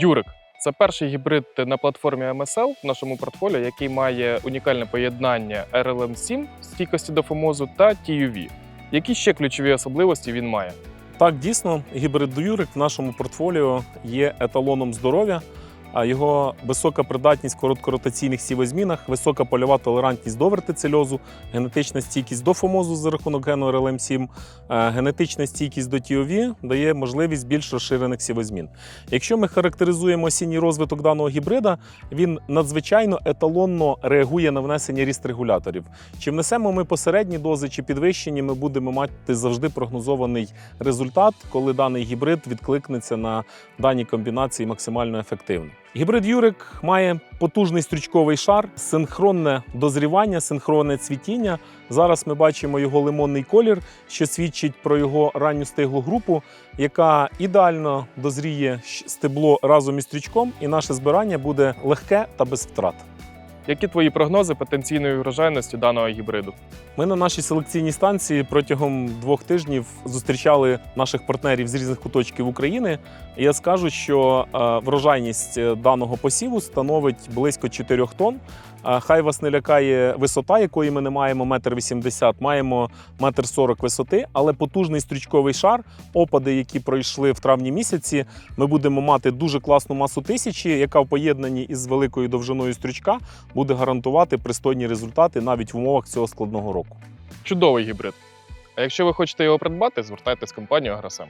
Дюрик це перший гібрид на платформі MSL в нашому портфоліо, який має унікальне поєднання RLM7 стійкості до фомозу та TUV. Які ще ключові особливості він має? Так, дійсно, гібрид Дюрик в нашому портфоліо є еталоном здоров'я. Його висока придатність в короткоротаційних сівозмінах, висока польова толерантність до вертицельозу, генетична стійкість до фомозу за рахунок гену RLM7, е, генетична стійкість до TOV дає можливість більш розширених сівозмін. Якщо ми характеризуємо осінній розвиток даного гібрида, він надзвичайно еталонно реагує на внесення ріст-регуляторів. Чи внесемо ми посередні дози, чи підвищені, ми будемо мати завжди прогнозований результат, коли даний гібрид відкликнеться на дані комбінації максимально ефективно. Гібрид Юрик має потужний стрічковий шар, синхронне дозрівання, синхронне цвітіння. Зараз ми бачимо його лимонний колір, що свідчить про його ранню стиглу групу, яка ідеально дозріє стебло разом із стрічком, і наше збирання буде легке та без втрат. Які твої прогнози потенційної врожайності даного гібриду? Ми на нашій селекційній станції протягом двох тижнів зустрічали наших партнерів з різних куточків України. Я скажу, що е, врожайність е, даного посіву становить близько 4 тонн. Е, Хай вас не лякає висота, якої ми не маємо метр вісімдесят, маємо метр сорок висоти, але потужний стрічковий шар, опади, які пройшли в травні місяці, ми будемо мати дуже класну масу тисячі, яка в поєднанні із великою довжиною стрючка буде гарантувати пристойні результати навіть в умовах цього складного року. Чудовий гібрид. А якщо ви хочете його придбати, звертайтесь в компанію Агросем.